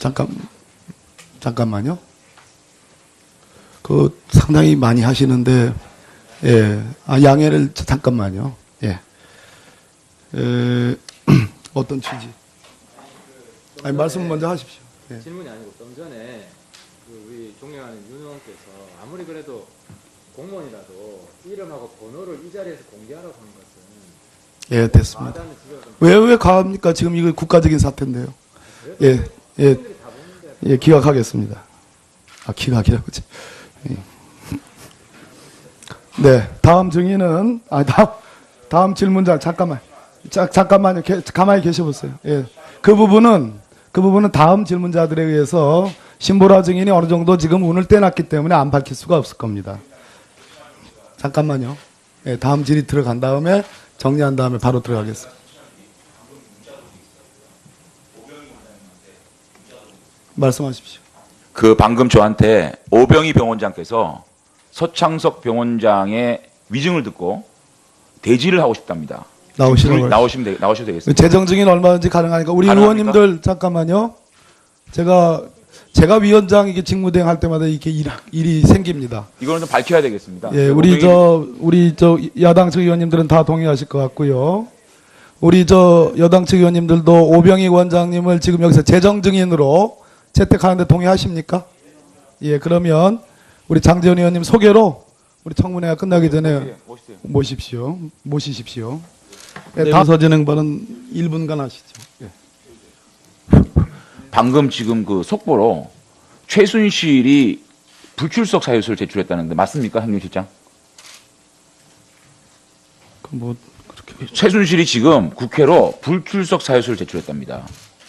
잠깐, 잠깐만요. 그 상당히 많이 하시는데, 예, 아, 양해를, 잠깐만요. 예. 에, 어떤 취지? 아니, 말씀 먼저 하십시오. 예. 질문이 아니고 좀 전에 그 우리 존경하는 윤 의원께서 아무리 그래도 공무원이라도 이름하고 번호를 이 자리에서 공개하라고 하는 것은 예, 됐습니다. 왜, 왜 가합니까? 지금 이거 국가적인 사태인데요. 예, 예, 예, 기각하겠습니다. 아, 기각이라고. 지 예. 네, 다음 증인은, 아, 다음, 다음 질문자, 잠깐만. 자, 잠깐만요. 게- 가만히 계셔 보세요. 예. 그 부분은, 그 부분은 다음 질문자들에 의해서 신보라 증인이 어느 정도 지금 운을 떼놨기 때문에 안 밝힐 수가 없을 겁니다. 잠깐만요. 예, 다음 질이 들어간 다음에 정리한 다음에 바로 들어가겠습니다. 말씀하십시오. 그 방금 저한테 오병희 병원장께서 서창석 병원장의 위증을 듣고 대지를 하고 싶답니다. 나오시는 걸. 나오시면 되, 나오셔도 되겠습니다. 재정 증인 얼마든지 가능하니까 우리 가능합니까? 의원님들 잠깐만요. 제가 제가 위원장 이게 직무대행 할 때마다 이렇게 일, 일이 생깁니다. 이거는 좀 밝혀야 되겠습니다. 예, 우리 오병희- 저 우리 저 야당 측 의원님들은 다 동의하실 것 같고요. 우리 저 여당 측 의원님들도 오병희 원장님을 지금 여기서 재정 증인으로 채택하는데 동의하십니까? 예, 그러면 우리 장재원 의원님 소개로 우리 청문회가 끝나기 전에 예. 모십시오. 모시십시오. 네, 다음 서진행 발언 1분간 하시죠. 예. 방금 지금 그 속보로 최순실이 불출석 사유서를 제출했다는데 맞습니까, 행정실장? 그 뭐 그렇게 최순실이 지금 국회로 불출석 사유서를 제출했답니다.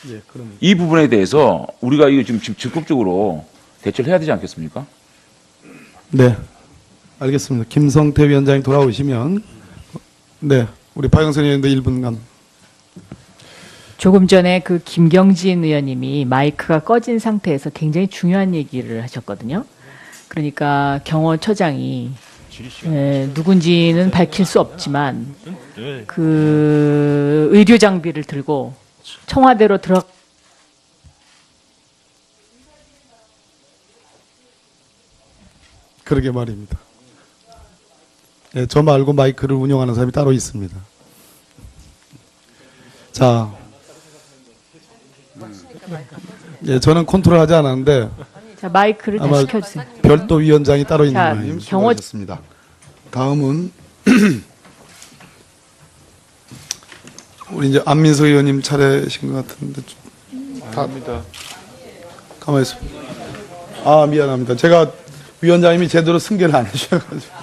예, 그럼 이 부분에 대해서 우리가 이거 지금 지금 적극적으로 대처를 해야 되지 않겠습니까? 네. 알겠습니다. 김성태 위원장이 돌아오시면 네, 우리 박영선 의원도 1분간 조금 전에 그 김경진 의원님이 마이크가 꺼진 상태에서 굉장히 중요한 얘기를 하셨거든요. 그러니까 경호처장이 에, 누군지는 밝힐 수 없지만 그 의료 장비를 들고 청와대로 들어 그러게 말입니다. 예, 저 말고 마이크를 운영하는 사람이 따로 있습니다. 자, 예, 저는 컨트롤하지 않았는데 자 마이크를 다 아마 시켜주세요. 별도 위원장이 따로 있는 자, 모양입니다. 경호-. 다음은 우리 이제 안민석 의원님 차례신 것 같은데 좀 다, 가만히 있어. 아 미안합니다. 제가 위원장님이 제대로 승계를 안 해주셔가지고.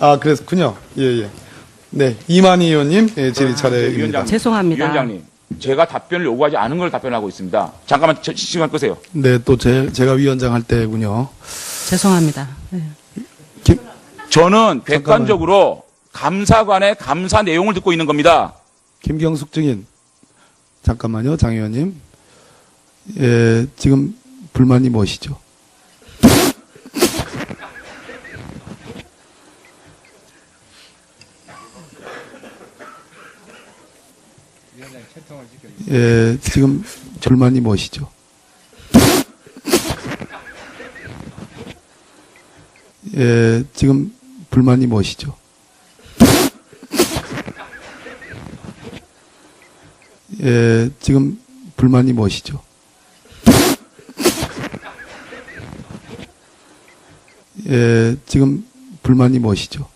아 그랬군요. 예예. 네 이만희 의원님 예, 질의 차례입니다. 위원장님. 죄송합니다. 위원장님, 제가 답변을 요구하지 않은 걸 답변하고 있습니다. 잠깐만 저, 시간 끄세요. 네 또 제 제가 위원장 할 때군요. 죄송합니다. 네. 김, 저는 객관적으로 감사관의 감사 내용을 듣고 있는 겁니다. 김경숙 증인 잠깐만요 장 의원님 예 지금 불만이 무엇이죠? 예 지금 불만이 무엇이죠? 예 지금 불만이 무엇이죠? 예, 지금 불만이 무엇이죠? 예, 지금 불만이 무엇이죠?